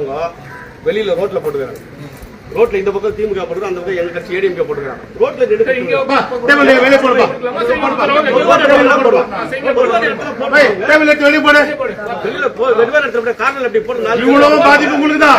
இருக்கவங்க வெளியில ரோட்ல போட்டுக்கிறாங்க. ரோட்ல இந்த பக்கம் திமுக போட்டுருக்காங்க அந்த பக்கம் எங்க கட்சி ஏடிஎம்கே போட்டுக்கிறாங்க. ரோட்ல பேரும் டேபிள் வெளியே போடு. வெளியில கார்னர்ல அப்படி போட்டு நாலு இவ்வளவு பாதிப்பு உங்களுக்கு தான்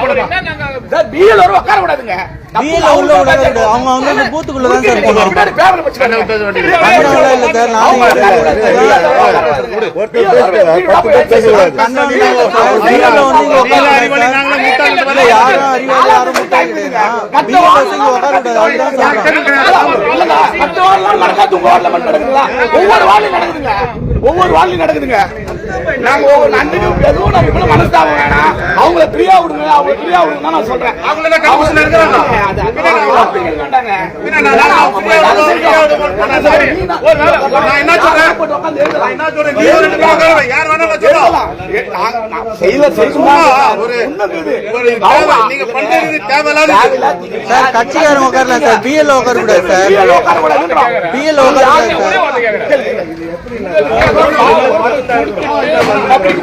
சார் பிஎல் பிஎல் உட்கார கூடாதுங்க. பிஎல் உள்ள விட விட அவங்க வந்து பூத்துக்குள்ள தான் சார் நடக்குதுங்களா? ஒவ்வொரு வார்டுலயும் நடக்குதுங்க. ஒவ்வொரு வார்டுலயும் நடக்குதுங்க. நாங்க எதுவும் நம்ம இவ்வளவு மனஸ்தாபம் வேணாம். அவங்கள ஃப்ரீயா விடுங்க அவங்கள ஃப்ரீயா விடுங்க. நான் சொல்றேன்? அவங்கள பண்றது தேவையில்லாத தேவையில்லாத- சார் சார். பிஎல் உட்கார கூடாது சார். பிஎல் உட்கார கூடாதுன்றான். பிஎல் உட்கார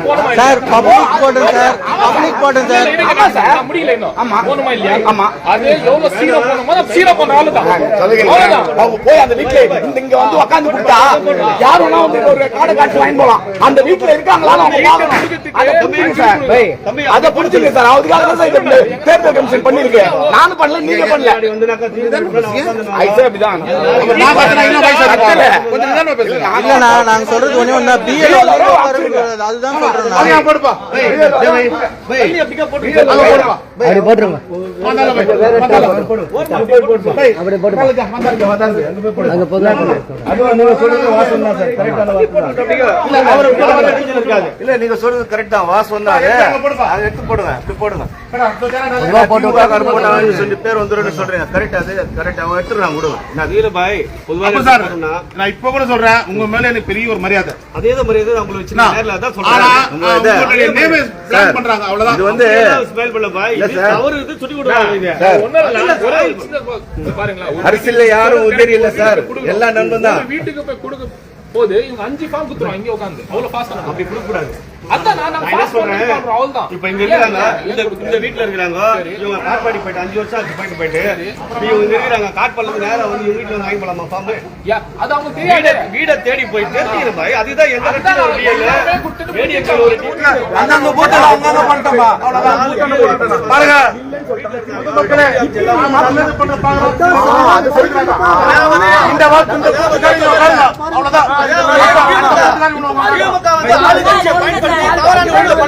கூடாது சார் பப்ளிக் போட்டேன் சார். பப்ளிக் போட்டேன் சார். ஆமா சார். முடியல இன்னும். ஆமா. போகணுமா இல்லையா? ஆமா. அது எவ்வளவு சீரா போகணுமோ அதை சீரா பண்ற ஆளு தான். அவங்க போய் அந்த வீட்டுல இந்த இங்க வந்து உட்கார்ந்து கொடுத்தா யார் வேணா வந்து ஒரு காடை காட்சி வாங்கி போலாம். அந்த வீட்டுல இருக்காங்களான்னு அவங்க பார்க்கணும் அதை புரிஞ்சுங்க சார். அதை புரிஞ்சுங்க சார். அதுக்காக தான் சார் இந்த தேர்தல் கமிஷன் பண்ணிருக்கு நானும் பண்ணல நீங்க பண்ணல. ஐசா அப்படிதான். இல்ல நான் நாங்க சொல்றது ஒண்ணே ஒண்ணா பிஎல் அதுதான் சொல்றேன் போடுப்பா. போட்டு அங்க போடுப்பா. வந்தால போய். வந்தால போய். ஏய், வந்தாலுங்க, வந்தாலுங்க, வந்தாலுங்க. அங்க போய் போடு. இல்ல, அவரு அவரு டீச்சர் இருக்காது இல்ல நீங்க சொல்றது கரெக்ட் தான். அதை. எடுத்து போடுங்க இப்படி போடுங்க. சொல்லி பேர் வந்துருன்னு சொல்றீங்க. கரெக்ட் அது கரெக்ட் அவன் எடுத்துறாங்க விடுங்க நான் வீரபாய் பொதுவாக நான் இப்ப கூட சொல்றேன். உங்க மேல எனக்கு பெரிய ஒரு மரியாதை. அதே தான் மரியாதை நான் நேர்ல ஆனா சொல்றேன் இத- வந்து அரசியல்ல யாரும் உதவி இல்ல சார். எல்லா நண்பன் தான் வீட்டுக்கு போய் கொடுக்க போது இவங்க அஞ்சு ஃபார்ம் குத்துறோம் இங்க உட்காந்து. அவ்வளவு ஃபாஸ்ட் அப்படி கொடுக்க கூடாது அதான் நான் நான் சொல்றேன் அவ்வளவுதான் இப்ப இங்க இருக்கிறாங்க இந்த இந்த வீட்டுல இருக்கிறாங்க இவங்க காட்பாடி போயிட்டு அஞ்சு வருஷம் ஆச்சு போயிட்டு போயிட்டு இவங்க இருக்கிறாங்க காட்பாடில நேரா வந்து இவங்க வீட்டுல வந்து வாங்கி போலாமா பாம்பு அது அவங்க வீட தெரியாது வீட தேடி போய் அதுதான் எங்க கட்சியில ஒரு ஏடிஎம்கே ஒரு அந்தந்த பூத்துல அவங்க பண்ணிட்டோமா அவ்வளவுதான் பாருங்க மக்களே. அது சொல்றாங்க இந்த வாக்கு இந்த கூட்டத்தாரி உட்காருங்க. அவ்வளவுதான் திமுக வந்து ஆளுங்கட்சியை பயன்படுத்தி தவறான வழியில பண்றாங்க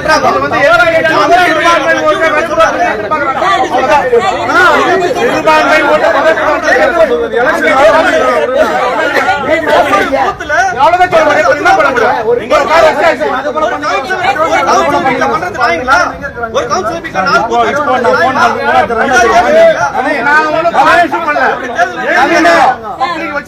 இது வந்து ஏழை சிறுபான்மை ஓட்டை வச்சுக்கிறாங்க. சிறுபான்மை ஓட்டை பூத்துல அவ்வளவுதான் சொல்ல முடியும். என்ன பண்ண முடியும்? இங்க ஒரு கார் வச்சு ஒரு கவுன்சிலர் ஒரு கவுன்சிலர் வீட்டுல பண்றது வாங்கிங்களா ஒரு ஒரு கவுன்சிலர் வீட்டுல நாலு இப்போ இப்போ போன் பண்ணி நான் ஒண்ணும் பண்ணல.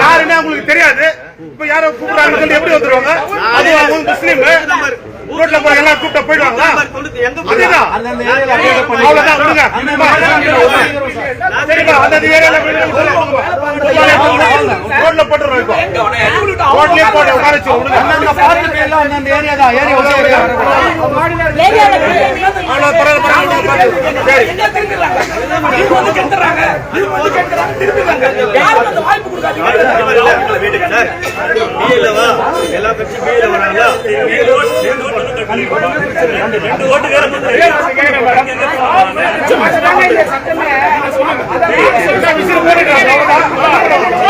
யாருன்னே உங்களுக்கு தெரியாது. இப்ப யாரோ கூப்பிடுறாங்கன்னு எப்படி வந்துருவாங்க? அது அவங்க முஸ்லீம். ரோட்ல போய் எல்லாம் கூப்பிட்டு போயிடுவாங்களா? அவ்வளவுதான். விடுங்க. சரிப்பா அந்த ஏரியால ரோட்ல போட்டுருவோம் இப்போ. ரோட்லயே போட்டு உட்காரச்சு கேட்கிறாங்க வந்து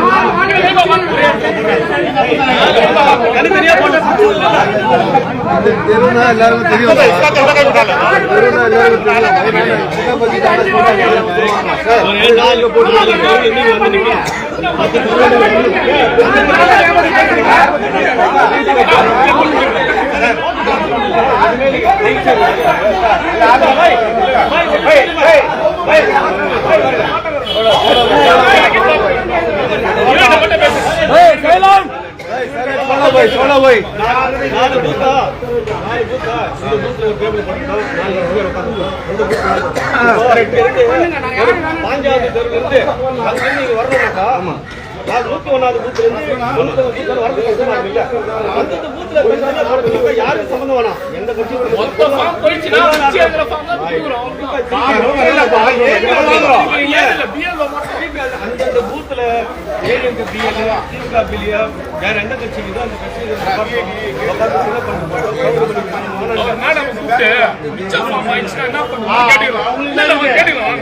தெருனா எல்லாருக்கும் தெரியும் தெருனா எல்லாருக்கும் தெரியும் போட்டு நாலு பேர் இன்னைக்கு வந்து நிக்கிறேன் சோழ போய் நாலு பூத்தா நாலு பூத்தா இந்த பூத்துல ஒரு டேபிள் போட்டுட்டோம் நாலு பேர் உட்காந்து ரெண்டு பூத்து பாஞ்சாவது தெருவில் இருந்து அங்கிருந்து நீங்க வரணும்னாக்கா நான் நூத்தி ஒன்னாவது பூத்துல இருந்து வரது கஷ்டமா இருக்குல்ல அந்தந்த பூத்துல இப்ப யாருக்கு சம்மந்தம் வேணாம் எந்த கட்சியும் போயிடுச்சுன்னா மிச்சம் இருக்கிற ஃபார்ம் தான் கொடுக்குறோம் இல்ல பிஎல்ஓ மட்டும் அந்தந்த பூத்துல ஏடிஎம்கே பிஎல் திமுக பிஎல் வேற எந்த கட்சி இதோ அந்த கட்சி மேடம் கூப்பிட்டு என்ன பண்ணுவோம் கேட்டுக்கலாம் கேட்டுக்கலாம்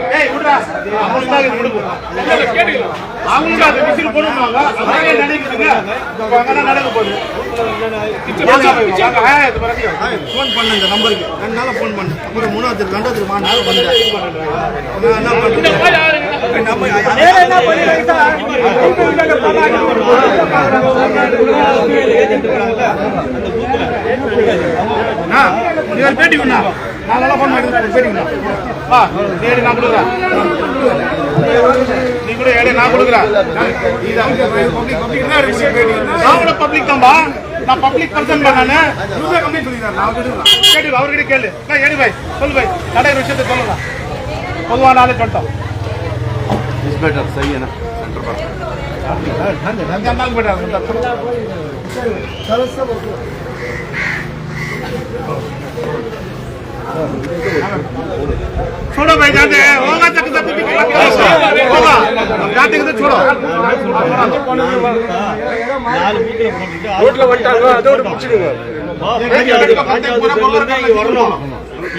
கேட்டுக்கலாம் அவங்களுக்கு அது விசில் போடுவாங்க நடக்குதுங்க நடக்க போகுது ஃபோன் பண்ண இந்த நம்பருக்கு ரெண்டு நாள் ஃபோன் பண்ணு அப்புறம் மூணாவது ரெண்டாவது பண்ணேன் நான் என்ன இந்த பண்ணுறேன் நாலெல்லாம் phone பண்ணி ஒரு பேட்டி கொண்டா. நான் கொடுக்குறேன். நீ கூட ஏழு நான் கொடுக்குறேன். நான் கூட public தான்பா. நான் public person பா கேட்டு அவர்கிட்ட கேளு. நான் பாய், சொல்லு பாய். நடக்கிற விஷயத்தை சொல்லுங்க. நாளே சொல்லிட்டோம் बेटर सही है ना सेंटर पर मांग बेटा छोड़ो भाई जाते होगा तक तक होगा जाते तो छोड़ो రోడ్ల వంట అదొకటి ముచ్చిడు వరలో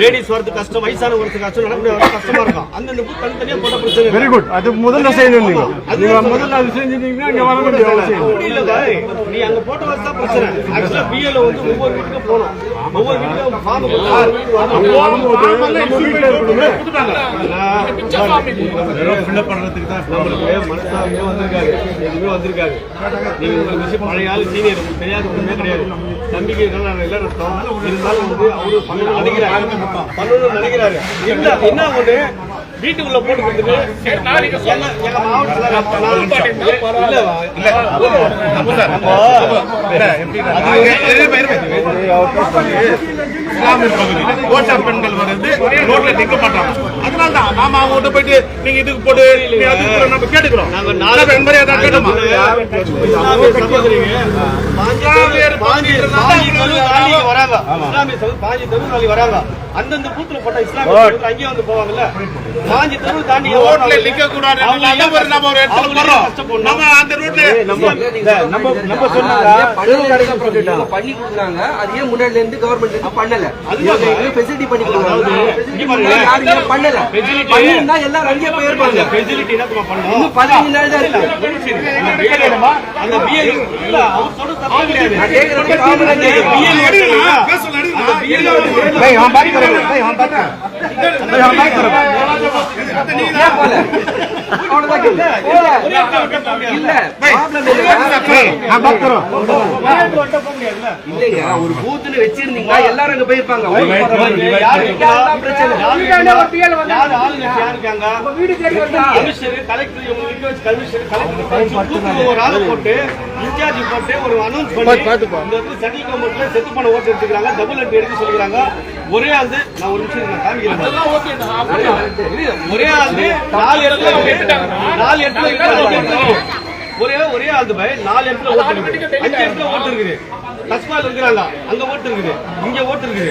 லேடிஸ் வரது கஷ்டம் வயசான வரது கஷ்டம் நடக்கூடிய வரது கஷ்டமா இருக்கும். அந்தந்த பூத் தனித்தனியா போட்ட பிரச்சனை வெரி குட் அது முதல்ல செய்யணும் நீங்க. நீங்க முதல்ல அது செஞ்சிட்டீங்கன்னா இங்க வர முடியும் அப்படி இல்ல பாய் நீ அங்க போட்ட வச்சு தான் பிரச்சனை ஆக்சுவலா பிஎல் வந்து ஒவ்வொரு வீட்டுக்கும் போகணும். ஒவ்வொரு வீட்டுக்கும் ஃபார்ம் பண்றதுக்கு தான் வந்திருக்காரு. எதுவுமே வந்திருக்காரு. நீங்க உங்களுக்கு விஷயம் பழைய ஆள் சீனியர் உங்களுக்கு தெரியாது ஒண்ணுமே கிடையாது. நம்பிக்கை அர்த்தம் இருந்தாலும் வந்து அவரு நினைக்கிறாரு பண்ணணும்னு நினைக்கிறாரு. இல்ல என்ன ஒண்ணு வீட்டுக்குள்ள போட்டு கொடுத்துட்டு சரி நாளைக்கு எங்க சொல்ல எங்க மாவட்டத்துல இஸ்லாமிய பகுதி. கோட்டா பெண்கள் வருது ரோட்ல நிக்க மாட்டாங்க. அதனால தான் நாம அவங்க கிட்ட போயிட்டு நீங்க இதுக்கு போடு நீ அதுக்கு போடு நம்ம கேட்டுக்கிறோம். நாங்க நாலு பெண் மாதிரி ஏதாவது கேட்டுமா? அந்தந்த பூத்துல போட்ட இஸ்லாமிய அங்கேயே வந்து போவாங்கல்ல? பாஞ்சி தெருவு தாண்டி ரோட்ல நிக்க கூடாது நம்ம ஒரு இடத்துல போறோம். நம்ம அந்த ரோட்ல நம்ம நம்ம பண்ணி கொடுக்குறாங்க. அது ஏன் முன்னாடில இருந்து கவர்மெண்ட் பண்ணல. ஃபெசிலிட்டி பண்ணி அதாவது, இங்க பாருங்க. கொடுக்குறாங்க பண்ணல பண்ணிருந்தா எல்லாம் அங்கேயே போயிருப்பாங்க. ஃபெசிலிட்டி என்ன பண்ணணும்? இன்னும் பதினஞ்சு நாள் தான் இருக்கு. நான் ஒரு பூத்துல வச்சிருந்தீங்களா எல்லாரும் அங்க போயிருப்பாங்க ஒரு ஆள் போட்டு இன்சார்ஜ் போட்டு ஒரு அனௌன்ஸ் பண்ணி இந்த செத்து பண்ண ஓட்டு எடுத்துக்கிறாங்க டபுள் எடுத்து சொல்லிக்கிறாங்க ஒரே ஆள் நான் ஒரு நிமிஷம் ஒரே ஆள் நாலு நாலு இடத்துல. ஒரே ஒரே ஆள் பை நாலு இடத்துல ஓட்டு இருக்குது. அஞ்சு இடத்துல ஓட்டு இருக்குது. கஸ்மால் இருக்கிறாங்க அங்க ஓட்டு இருக்குது. இங்க ஓட்டு இருக்குது.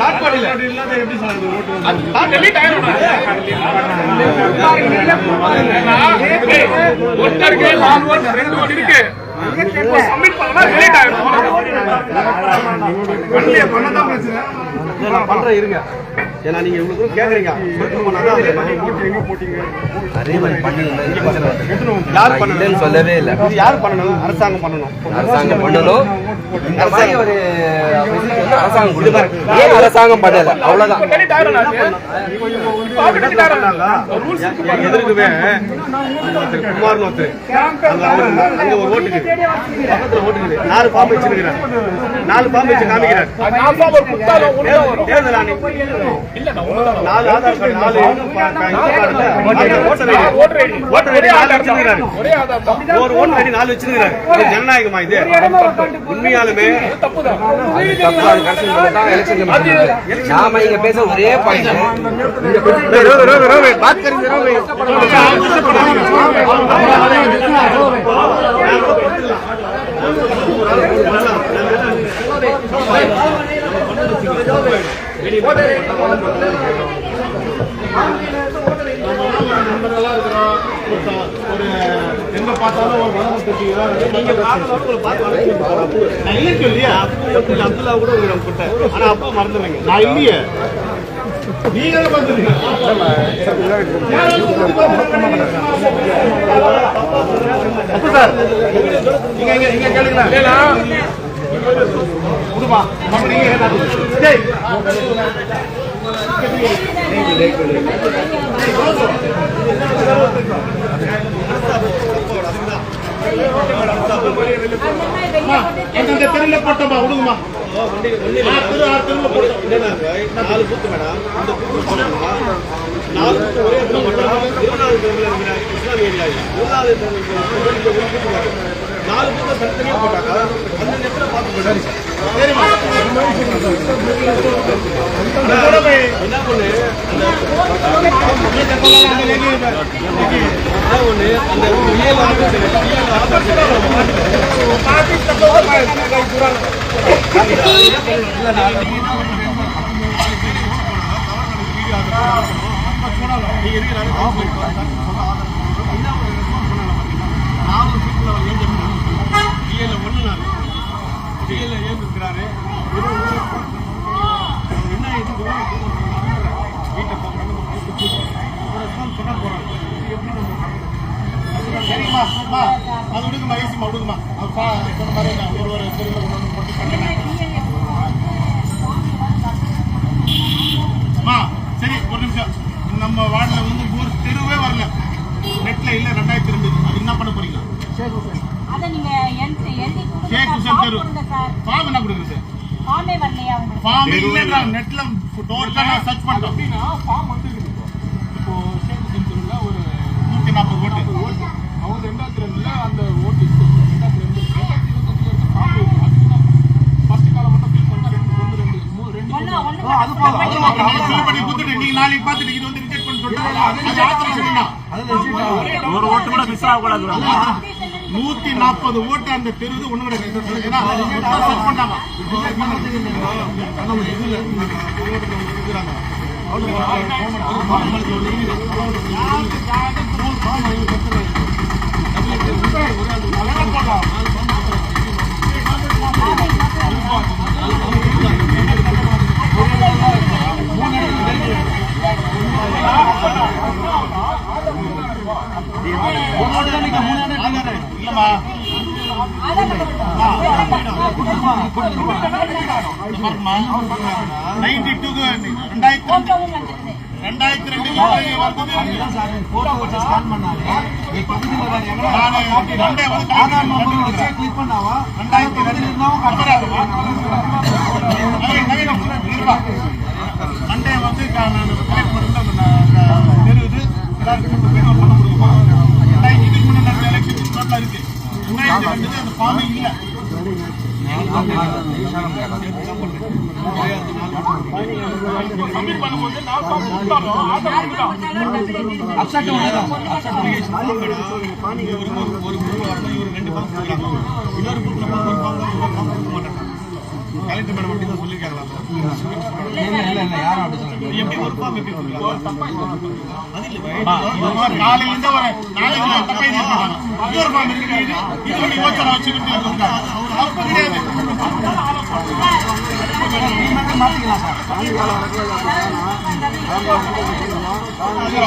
காட்பாடியில இல்லாத எப்படி ஓட்டு இருக்கு, நாலு ஓட்டு, ரெண்டு ஓட்டு இருக்கு. இப்போ நான் பண்றேன் இருங்க. ஏன்னா நீங்க இவ்வளவு தூரம் கேக்குறீங்க அது யார் பண்ணணும்? சொல்லவே இல்லை. இது யார் பண்ணணும்? அரசாங்கம் பண்ணணும். அரசாங்கம் பண்ணணும் இந்த மாதிரி ஒரு அரசாங்கம் கொடுப்பாரு ஏன் அரசாங்கம் பண்ணல? அவ்வளவுதான். எதிர்க்கவே குமார்னு ஒருத்தர். அங்க ஒரு ஓட்டுக்கு பக்கத்துல நாலு பாம்பு வச்சிருக்கிறார். நாலு பாம்பு வச்சு காமிக்கிறார். தேர்தல் ஒரே ஓட்டர் ஐடி நாலு வச்சிருக்கிறாரு. ஜனநாயகமா இது? உண்மையாலுமே. நாம இங்க பேச. ஒரே பாயிண்ட் எங்க பார்த்தாலும் ஒரு மனம் நீங்க நான் இல்லைன்னு சொல்லியா கூட உங்களை கூட்டேன் அப்பா மறந்துடுறேங்க நான் இல்லையே நீங்க சார் நீங்க இங்க கேளுங்களா விடுமா நம்ம நீங்க கேட்டாச்சு டேய் அந்த தெருல போட்டோமா விடுங்கம்மா நாலு பூத்து மேடம் இந்த பூத்து நாலு பூத்து ஒரே இடத்துல மட்டும் இருபதாவது தெருவில் இஸ்லாமிய ஏரியா இருபதாவது தெருவில் இருக்கிற இந்த ஒரு பூத்து வரும். நாலு பூத்தை தனித்தனியாக போட்டாங்க அந்த நேரத்தில் பார்த்து போட்டாரு என்ன பண்ணு அந்த ஒண்ணு அந்த ரியல் ஆபீஸ் ரியல் ஆபீஸ் சரிம்மா அம்மா, அது விடுங்கம்மா ஈஸிம்மா விடுங்கம்மா. அது பா- சொன்ன மாதிரி ஒரு ஒரு தெருவில் கொண்டு வந்து போட்டு கட்டுறேன். அம்மா சரி ஒரு நிமிஷம். நம்ம வார்டில் வந்து ஒரு தெருவே வரல. நெட்டில் இல்லை ரெண்டாயிரத்தி ரெண்டு. அது என்ன பண்ண போறீங்க? சரி நீங்க என்- எழுதி ஷேக் சார். ஹுசேன் ஃபார்ம் தெரு சார். ஃபார்ம் என்ன கொடுக்குறது ஃபார்மே வரலையா உங்களுக்கு? ஃபார்ம் இல்லைன்றா நெட்ல டோட்டலா சர்ச் பண்ணிட்டோம் அப்படின்னா ஃபார்ம் இப்போ. ஷேக் ஹுசேன் ஒரு நூத்தி நாற்பது ஓட்டு ஓட்டு. அவங்க ரெண்டாயிரத்தி ரெண்டுல அந்த ஓட்டு இருக்கு. ரெண்டாயிரத்தி ரெண்டு இருக்கு. ஃபார்ம். அதுக்கு காலம் மட்டும் பண்ணா ரெண்டு, ஒண்ணு, ரெண்டு, மூணு, ரெண்டு போதும். பண்ணி கொடுத்துட்டு நீங்க நாளைக்கு பார்த்துட்டு இது வந்து ரிஜெக்ட் பண்ணி சொல்லிட்டு அது ஆத்திரம் ஒரு ஓட்டு கூட மிஸ் ஆகக்கூடாது நூத்தி நாற்பது ஓட்டு அந்த தெருவு ஒண்ணு கிடையாது இல்லம்மா நைன்டி டூக்கு ரெண்டாயிரத்தி ரெண்டாயிரத்தி ரெண்டு ஒரு எல்லாருக்கும் பேர் பண்ண முடியுமா ரெண்டாயிரத்தி இதுக்கு இல்லை கலெக்டர் மேடம் அப்படி தான் சொல்லியிருக்காங்களா எப்படி ஒரு ஃபார்ம் எப்படி கொடுக்கலாம் காலையில இருந்து ஒரு நாளைக்கு நான் தப்பா எழுதி இருக்காங்க இன்னொரு ஃபார்ம் இருக்கு இது இது நீ ஓச்சரா வச்சுக்கிட்டு இருக்காங்க அப்ப கிடையாது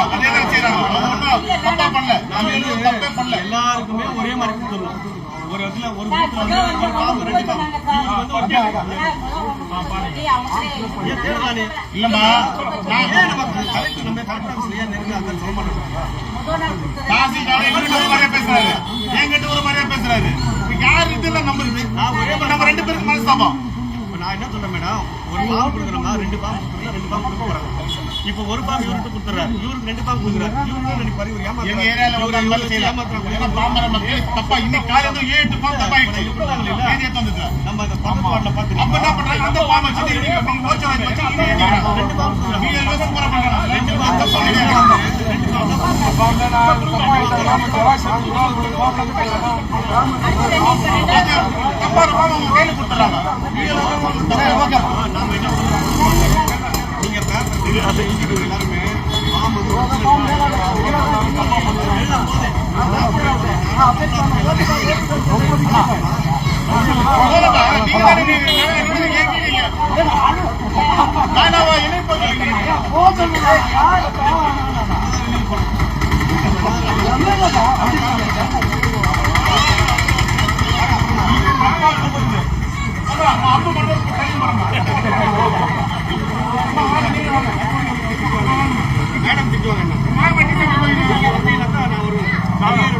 அதே தான் செய்யறாங்க அவங்க ஒண்ணும் தப்பா பண்ணல நாம எதுவும் தப்பே பண்ணல எல்லாருக்குமே ஒரே மாதிரி கொடுத்துடணும் ஒரு இடத்துல ஒரு இல்லம்மா. நான் ஏன் நம்ம கலெக்டர் நம்ம கலெக்டர் ஆஃபீஸ்ல ஏன் நெருங்க அந்த சொல்ல தாசில்தார் எங்கிட்ட ஒரு மாதிரியா பேசுறாரு. என்கிட்ட ஒரு மாதிரியா பேசுறாரு. யார் இப்ப நம்ம ரெண்டு பேருக்கு நான் என்ன சொல்றேன் மேடம்? ஒரு கொடுக்குறோம்னா ரெண்டு பாம்பு கொடுக்குறோம் ரெண்டு பாம்பு கொடுக்க போறாங்க இப்போ ஒரு பாம்பு இவர்கிட்ட கொடுத்துறாரு இவருக்கு ரெண்டு பாம்பு கொடுக்குறாரு இவருக்கு இவர் எங்க ஏமாத்துறாரு ஏரியால ஒரு செய்யலாம் ஏன்னா பாம்பரை மக்கள் தப்பா இன்னைக்கு காலையில ஏழு எட்டு பாம்பு ஏரியா தந்துட்டு நம்ம அந்த பக்கத்து வார்டில் பார்த்து அப்ப என்ன பண்றாங்க அந்த பாம்பை வச்சு. ரெண்டு பாம்பு ரெண்டு பாம்பு தப்பா. ரெண்டு பாம்பு அது தப்பான பாம்பை கையில கொடுத்துறாங்க. நாம என்ன அப்பு மட்டும் டைம் பண்ண மேடம் திட்டுவாங்க நான் ஒரு